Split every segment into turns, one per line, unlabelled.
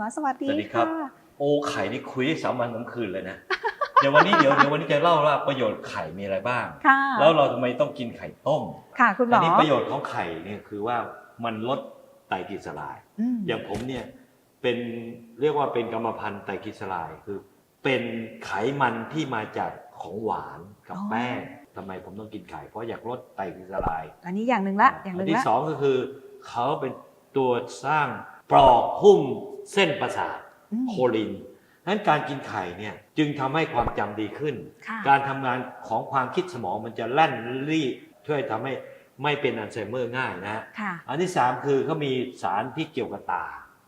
หมอสวัสดี
สวัสดีครับ
ค่ะ
โอ้ไข่นี่คุยได้สามวันสามคืนเลยนะ เดี๋ยววันนี้เดี๋ยวเดี๋ยววันนี้จะเล่าว่าประโยชน์ไข่มีอะไรบ้าง
ค่ะ
แล้วเราทำไมต้องกินไข่ต้ม
ค่ะคุณหม
อั
อ
นี้ประโยชน์ของไข่เนี่ยคือว่ามันลดไตรกลีเซอไรด์
อืม
อย่างผมเนี่ยเป็นเรียกว่าเป็นกรรมพันธุ์ไตรกลีเซอไรด์คือ เป็นไขมันที่มาจากของหวานกับแป้งทำไมผมต้องกินไข่เพราะอยากลดไตรกลีเซอไรด์
อันนี้อย่างหนึ่งละอย่างหนึ่ง
ที่
ละ
สองก็คือเขาเป็นตัวสร้าง ปลอกหุ้มเส้นประสาท
อืม
โคลินนั้นการกินไข่เนี่ยจึงทำให้ความจำดีขึ้น
ค่ะ
การทำงานของความคิดสมองมันจะแล่นรีบช่วยทำให้ไม่เป็นอัลไซเมอร์ง่ายนะ
ค่ะ
อันที่สามคือเขามีสารที่เกี่ยวกับตา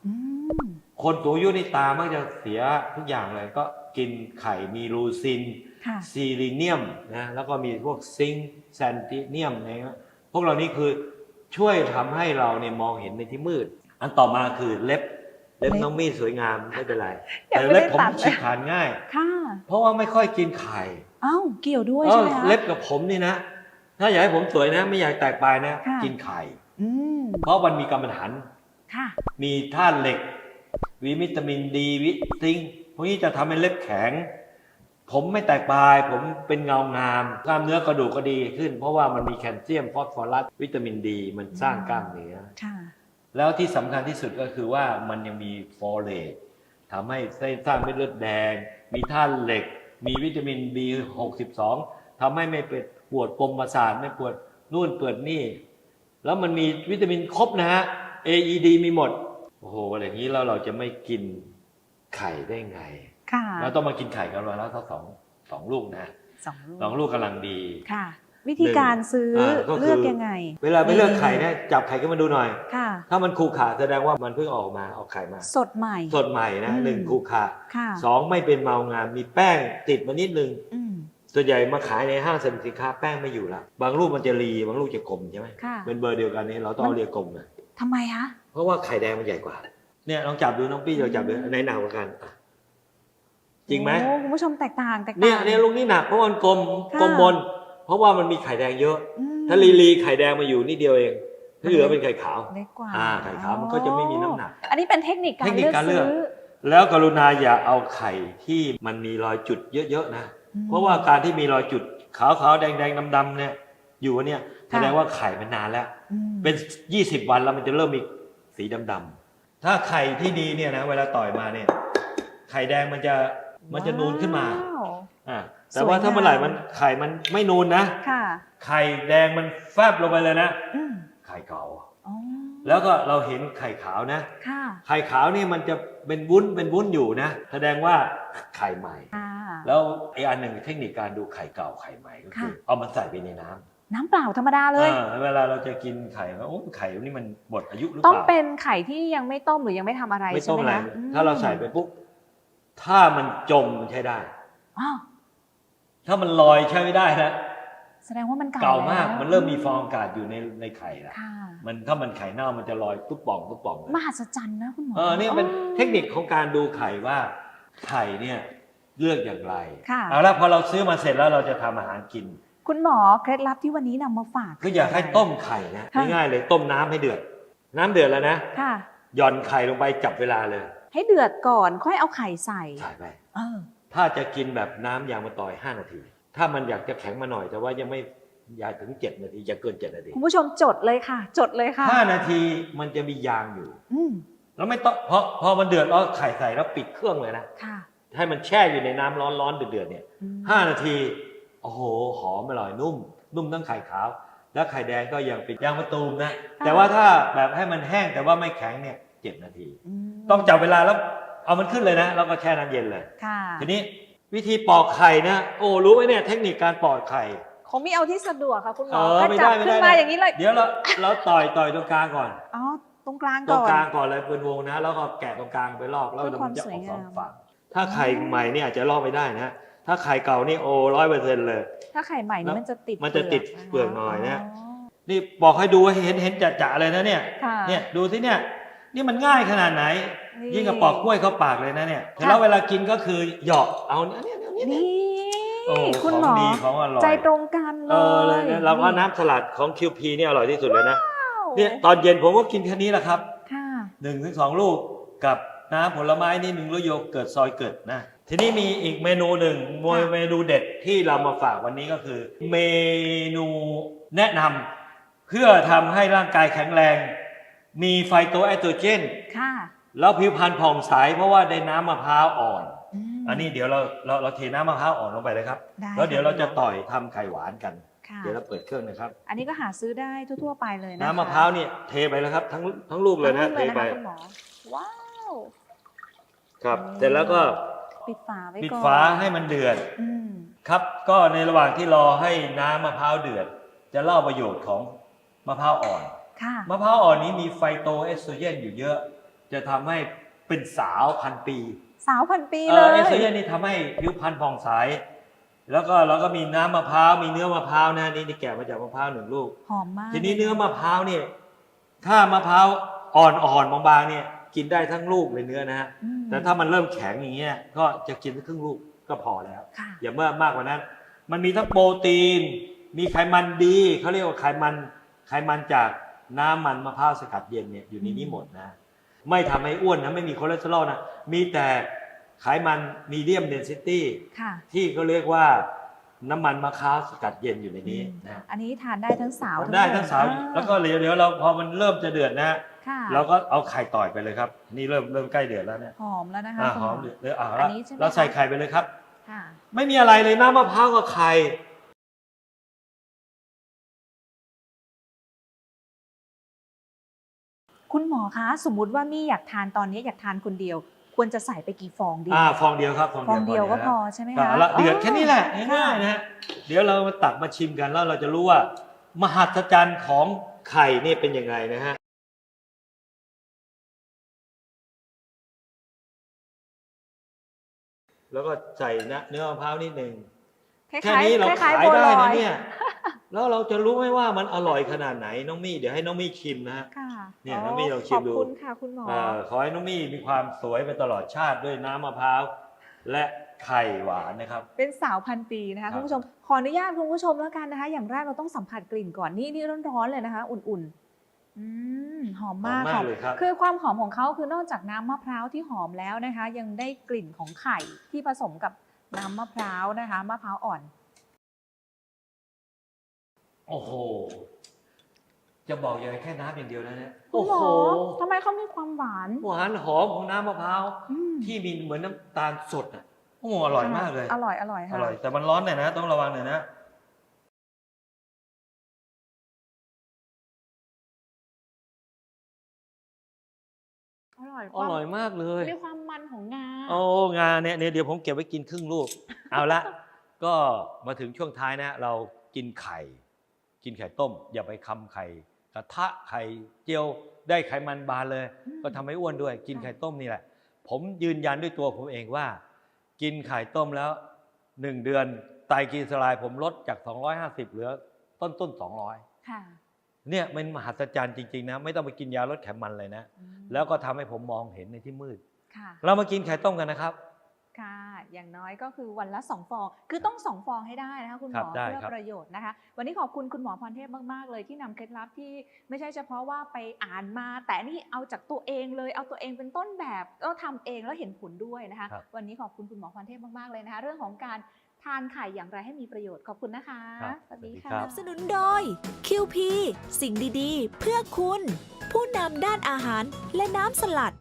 อืม
คนตัวอายุในตามักจะเสียทุกอย่างเลยก็กินไข่มีลูซิน
ค่ะ
ซีรีเนียมนะแล้วก็มีพวกซิงค์แซนติเนียมอะไรเงี้ยพวกเหล่านี้คือช่วยทำให้เราเนี่ยมองเห็นในที่มืด อันต่อมาคือเล็บเล็บ
เล็บ
น้องมี่สวยงามไม่เป็นไร
ยัง
แต่
ไม่
เล็บ
ได้
ผม
ตัดเลย
ฉีกขาดง่าย
ค่ะ
เพราะว่าไม่ค่อยกินไข่
เอ้าเกี่ยวด้วย
เอ
ใช่
อ
ไหมคะ
เล็บกับผมนี่นะ ถ้าอยากให้ผมสวยนะ ไม่อยากแตกปลายนะ
ค่ะ
กินไข่
อืม
เพราะมันมีกรรมฐาน
ค่ะ
มีธาตุเหล็กวิตามินดีวิซิงค์พวกนี้จะทำให้เล็บแข็ง ผมไม่แตกปลาย ผมเป็นเงางามกล้ามเนื้อกระดูกก็ดีขึ้น เพราะว่ามันมีแคลเซียมฟอสฟอรัสวิตามินดี มันสร้างกล้ามเนื้อ
ค่ะ
แล้วที่สำคัญที่สุดก็คือว่ามันยังมีฟอเรตทำให้เส้นสร้างเม็ดเลือดแดง มีธาตุเหล็ก มีวิตามิน B62 ทำให้ไม่เป็นปวดปมประสาทไม่ปวดนู่นปวดนี่ แล้วมันมีวิตามินครบนะฮะ AED มีหมด โอ้โหอะไรอย่างนี้แล้วเราจะไม่กินไข่ได้ไง
ค่ะ
เราต้องมากินไข่กันวันละสักสองสองลูกนะ
สองลูก
สองลูกกำลังดี
ค่ะ วิธีการซื้อ
หนึ่งอ่าก็คือ
เลือกยังไง
เวลาไปเลือกไข่เนี่ยจับไข่ขึ้นมาดูหน่อย
ค่ะ
ถ้ามันคูขาแสดงว่ามันเพิ่งออกมาเอาไข่มา
สดใหม่
สดใหม่นะ
อืม
หนึ่งคูขา
ค่ะ
สองไม่เป็นเมางามมีแป้งติดมานิดนึง
อืม
ส่วนใหญ่มาขายในห้างสรรพสินค้าแป้งไม่อยู่ละบางลูกมันจะรีบางลูกจะกลมใช่ไหม
ค่ะ
เป็นเบอร์เดียวกันนี้เราต้องเอาเรียกกลมนะ
ทำไมคะ
เพราะว่าไข่แดงมันใหญ่กว่า เนี่ยลองจับดูน้องปี้เราจับดูอันไหนหนักกว่ากันอะจริงไหม
โอ้คุณผู้ชมแตกต่างแตกต่าง
เนี่ยเนี่ยลูกนี่หนักเพราะมันกลม
ค่ะ
กลมบนเพ ราะว่ามันมีไข่แดงเยอะ
อืม
ถ้าลีลีไข่แดงมาอยู่นิดเดียวเองที่เหลือเป็นไข่ขาว
เล็กกว่า
อ่าไข่ขาวมันก็จะไม่มีน้ำหนัก
อันนี้เป็นเทคนิคการ
เทคนิค
เลือก
การเลื
ซื้
อก
อ
แล้วกรุณาอย่าเอาไข่ที่มันมีรอยจุดเยอะๆนะ
อืม
เพราะว่าการที่มีรอยจุดขาวๆแดงๆดำๆเนี่ย อยู่เนี่ยแส
ค่ะ
ดงว่าไข่มันนานแล้ว
อืม
เป็น 20 วันแล้วมันจะเริ่มมีสีดำๆถ้าไข่ที่ดีเนี่ยนะเวลาต่อยมาเนี่ย ไข่แดงมันจะมันจะนูนขึ้นมา
ว้าว
อ่า แต่ว่า
สวยงาม
ถ้าเมื่อไหร่มันไข่มันไม่นูนนะ
ค่ะ
ไข่แดงมันแฟบลงไปเลยนะ
อืม
ไข่เก่า
อ๋อ
แล้วก็เราเห็นไข่ขาวนะ
ค่ะ
ไข่ขาวนี่มันจะเป็นวุ้นเป็นวุ้นอยู่นะ แสดงว่าไข่ใหม่
ค่ะ
แล้วอีกอันหนึ่งเทคนิคการดูไข่เก่าไข่ใหม่ก็คือ
ค่ะ
เอามันใส่ไปในน้ำ
น้ำเปล่าธรรมดาเลย
อ่าเวลาเราจะกินไข่ว่าโอ้ไข่นี่มันหมดอายุหรือ
ต้อง
เปล่า
เป็นไข่ที่ยังไม่ต้มหรือยังไม่ทำอะไร
ไม่
ใช่
ต้ม
ไหม
อะไร
คะอืม
ถ้าเราใส่ไปปุ๊บ ถ้ามันจมมันใช้ได้
อ้าว
ถ้ามันลอยใช้ไม่ได้นะ
แสดงว่ามันเก่า
เก่ามาก
แล้ว
มันเริ่มมีฟองอากาศอยู่ในในไข่แล้ว
ค่ะ
มันถ้ามันไข่เน่ามันจะลอยตุ๊บป่องตุ๊บป่องเลย
มหัศจรรย์นะคุณหมอ
เออเนี่ยเป็นเทคนิคของการดูไข่ว่าไข่เนี่ยเลือกอย่างไร
ค่ะ
เอาละพอเราซื้อมาเสร็จแล้วเราจะทำอาหารกิน
คุณหมอเคล็ดลับที่วันนี้นำมาฝาก
คืออยากให้ต้มไข่นะ
ค่ะ
ง่ายๆเลยต้มน้ำให้เดือด น้ำเดือดแล้วนะ
ค่ะ
หย่อนไข่ลงไปจับเวลาเลย
ให้เดือดก่อนค่อยเอาไข่ใส่
ใส่ไป
เออ
ถ้าจะกินแบบน้ำยางมะตอย 5 นาที ถ้ามันอยากจะแข็งมาหน่อย แต่ว่ายังไม่อยากถึง 7 นาทีอย่าเกิน 7 นาที
คุณผู้ชมจดเลยค่ะ จดเลยค่ะ
5 นาทีมันจะมียางอยู่
อืม
แล้วไม่ต้องพอพอมันเดือดแล้วไข่ใส่แล้วปิดเครื่องเลยนะ
ค่ะ
ให้มันแช่อยู่ในน้ำร้อนๆเดือดๆเนี่ย
อืม
ห้านาทีโอ้โหหอมอร่อยนุ่ม นุ่มทั้งไข่ขาว แล้วไข่แดงก็ยังเป็นยางมะตูมนะแต่ว่าถ้าแบบให้มันแห้งแต่ว่าไม่แข็งเนี่ยเจ็ดนาที
ม
ต้องจับเวลาแล้ว เอามันขึ้นเลยนะ แล้วก็แช่น้ำเย็นเลย
ค่ะ
ทีนี้วิธีปอกไข่นะ โอ้รู้ไหมเนี่ยเทคนิคการปอกไข่
คงไม่เอาที่สะดวกค่ะคุณหม
เอ
อ
อ
ก็
ไม่
จั
ได้
บ
ไม่
ขึ้
ได้
นมา
นะ
อย่างนี้เลย
เดี๋ยวเราเราต่อยต่อยตรงกลางก่อน
อ๋อ ตรงกลาง
ตร
ก่
ง
อน
กลางก่อนเลยเป็นวงนะ แล้วก็แกะตรงกลางไปลอกแล้ว
เพื่อ
เดี๋ยวมันจะ
ความ
อ
สวย
อกสอง
งาม
ฝั่งถ้าไข่ใหม่เนี่ยอาจจะลอกไม่ได้นะ ถ้าไข่เก่านี่โอ้ร้อยเปอร์เซ็นต์เลย
ถ้าไข่ใหม่นี่มันจะติด
มันจะติด
ค
เปลือกหน่อยนะ
อ๋อ
นี่บอกให้ดูให้เห็นเห็นจะๆเลยนะเนี่ย
ค่ะ
เนี่ยดูสิเนี่ย นี่มันง่ายขนาดไหน
นี่
ยิ่งกับปอกกล้วยเข้าปากเลยนะเนี่ย
ค่ะ
แล้วเวลากินก็คือเหยาะเอาเนี่ยเนี่ยเนี่ยเนี่ย
นี่
โอ้
คุณหมอ
ของดีของอร่อย
ใจตรงกันเล
เออเลย
ย
นะเราว่าน้ำสลัดของ QP เนี่ยอร่อยที่สุดเลยนะ
ว้าว
เนี่ยตอนเย็นผมก็กินแค่นี้แหละครับ
ค่ะ
หนึ่งถึงสองลูกกับน้ำผลไม้นี่หนึ่งแล้วโยเกิร์ตซอยเกิร์ตนะทีนี้มีอีกเมนูหนึ่งเมนูเด็ดที่เรามาฝากวันนี้ก็คือ เมนูแนะนำเพื่อทำให้ร่างกายแข็งแรง มีไฟโตแอสโตรเจน
ค่ะ
แล้วผิวพรรณผ่องใสเพราะว่าได้น้ำมะพร้าวอ่อน
ม
อันนี้เดี๋ยวเราเราเราเทน้ำมะพร้าวอ่อนลงไปเลยครับ
ได้
แล้วเดี๋ยวเราจะ
ค่
ต่อยทำไข่หวานกัน
ค่ะ
เดี๋ยวเราเปิดเครื่องนะครับ
อันนี้ก็หาซื้อได้ทั่วๆไปเลยนะคะ
น้ำมะพร้าวเนี่ยเทไปแล้วครับทั้งทั้งลูกเลยนะ
ทั้ง
เท
เลยนะ
ไป
คะคุณหมอว้าว
ครับ
อืม
เสร็จแล้วก็
ปิดฝาไว้ก่อน
ปิดฝาให้มันเดือด
อืม
ครับ ก็ในระหว่างที่รอให้น้ำมะพร้าวเดือด จะเล่าประโยชน์ของมะพร้าวอ่อน
ค่ะ
มะพร้าวอ่อนนี้มีไฟโตเอสโตรเจนอยู่เยอะ จะทำให้เป็นสาวพันปี
สาวพันปี
เอ
เล
อย เอสโตรเจนนี่ทำให้ผิวพรรณผ่องใส แล้วก็เราก็มีน้ำมะพร้าว มีเนื้อมะพร้าวนะนี่นี่แกะมาจากมะพร้าวหนึ่งลูก
หอมมาก
ทีนี้เนื้อมะพร้าวเนี่ย ถ้ามะพร้าวอ่อนๆบางๆเนี่ยกินได้ทั้งลูกเลยเนื้อนะฮะ
อืม
แต่ถ้ามันเริ่มแข็งอย่างเงี้ยก็จะกินครึ่งลูกก็พอแล้ว
ค่ะ
อย่าเมื่อมากกว่านั้น มันมีทั้งโปรตีน มีไขมันดีเขาเรียกว่าไขมันไขมันจากน้ำมันมะพร้าวสกัดเย็นเนี่ยอยู่ในนี้หมดนะ ไม่ทำให้อ้วนนะไม่มีคอเลสเตอรอลนะมีแต่ไขมันมีเดียมเดนซิตี้
ค่ะ
ที่เขาเรียกว่าน้ำมันมะพร้าวสกัดเย็นอยู่ในนี้
อืม
นะ
อันนี้ทานได้ทั้งสาว
ทำได้ทั้งสาว
หนุ่ม
แล้วก็เดี๋ยวเดี๋ยวเราพอมันเริ่มจะเดือดนะ
ค่ะ
เราก็เอาไข่ต่อยไปเลยครับ นี่เริ่มเริ่มใกล้เดือดแล้วเนี่ย
หอมแล้วนะคะ
อ่า
คุณ
หอม
ห
เดือดเดือดอ่า
อั
แล้ว
นนี้ใช่ไหม
เราใส่
คะ
ไข่ไปเลยครับ
ค่ะ
ไม่มีอะไรเลยน้ำมะพร้าวกับไข่
คุณหมอคะ สมมุติว่ามี่อยากทานตอนนี้อยากทานคนเดียว ควรจะใส่ไปกี่ฟองดี
อ่าฟองเดียวครับ
ฟองเดียวก็พอ
นะ
ใช่ไหม
อ่า
คะ
แล้วเดือดแค่นี้แหละ
ค่ะ
ง่ายๆนะฮะเดี๋ยวเรามาตักมาชิมกันแล้วเราจะรู้ว่ามหัศจรรย์ของไข่นี่เป็นยังไงนะฮะแล้วก็ใส่นะเนื้อมะพร้าวนิดหนึ่ง
คล้ายๆ
แค่นี้เรา
คล้
ขาย
ๆบัว
ได้
ลอ
นะเนี่ย แล้วเราจะรู้ไหมว่ามันอร่อยขนาดไหนน้องมี่เดี๋ยวให้น้องมี่ชิมนะฮะ
ค่ะ
เนี่ยน้องมี่ลองชิมดู
ขอบคุณค่ะคุณหมอ
เอ่อขอให้น้องมี่มีความสวยไปตลอดชาติด้วยน้ำมะพร้าว และไข่หวานนะครับ
เป็นสาวพันปีนะ
ครั
คะ
บ
คุณผู้ชม ขออนุญาตคุณผู้ชมแล้วกันนะคะ อย่างแรกเราต้องสัมผัสกลิ่นก่อนนี่นี่ร้อนๆเลยนะคะ อุ่นๆอืมหอม
หอ
มามก
มา
ค่ะ
กเลยครับ
คือความหอมของเขาคือนอกจากน้ำมะพร้าวที่หอมแล้วนะคะ ยังได้กลิ่นของไข่ที่ผสมกับน้ำมะพร้าวนะคะมะพร้าวอ่อน
โอ้โห จะบอกอย่างไรแค่น้ำอย่างเดียวนะเนี่ย
คุ
โอ้
ณหม
โห
อทำไมเขามีความหวาน
หวานหอมของน้ำมะพร้าว
อืม
ที่มีเหมือนน้ำตาลสดอะโอ้โหอร่อยมากเลย
อร่อยอร่อย
อ
ค่ะ
ร่อย แต่มันร้อนหน่อยนะ ต้องระวังหน่อยนะ
อร่อย
อร่อยมากเลย
มีความมันของงา
โอ้งานเนี่ยเนี่ยเดี๋ยวผมเก็บไว้กินครึ่งลูก เอาละ ก็มาถึงช่วงท้ายนะ เรากินไข่ กินไข่ต้ม อย่าไปคำไข่กระทะไข่เจียวได้ไขมันบานเลย
อืม
ก็ทำให้อ้วนด้วย กิน
ค่ะ
ไข่ต้มนี่แหละ ผมยืนยันด้วยตัวผมเองว่า กินไข่ต้มแล้วหนึ่งเดือนไตรกลีเซอไรด์ผมลดจาก 250 เหลือต้นต้นๆ
ค่ะ
200เนี่ยมันมหัศจรรย์จริงๆนะ ไม่ต้องไปกินยาลดไขมันเลยนะ
อืม
แล้วก็ทำให้ผมมองเห็นในที่มืด
ค่ะ
เรามากินไข่ต้มกันนะครับ
ค่ะ อย่างน้อยก็คือวันละ 2 ฟอง คือต้อง 2 ฟองให้ได้นะคะคุณห
ครั
ม
บ
อ
ได้
เพื่อ
ครับ
ประโยชน์นะคะ วันนี้ขอบคุณคุณหมอพรเทพมาก ๆ เลยที่นำเคล็ดลับที่ไม่ใช่เฉพาะว่าไปอ่านมา แต่นี่เอาจากตัวเองเลย เอาตัวเองเป็นต้นแบบก็ทำเองแล้วเห็นผลด้วยนะคะ
ครับ
วันนี้ขอบคุณคุณหมอพรเทพมาก ๆ เลยนะคะ เรื่องของการทานไข่อย่างไรให้มีประโยชน์ขอบคุณนะคะ
ครับ
สวัสดี
สวัสดี
ค่ะ
ครับ
สนุนโดย QP สิ่งดีๆ เพื่อคุณ ผู้นำด้านอาหารและน้ำสลัด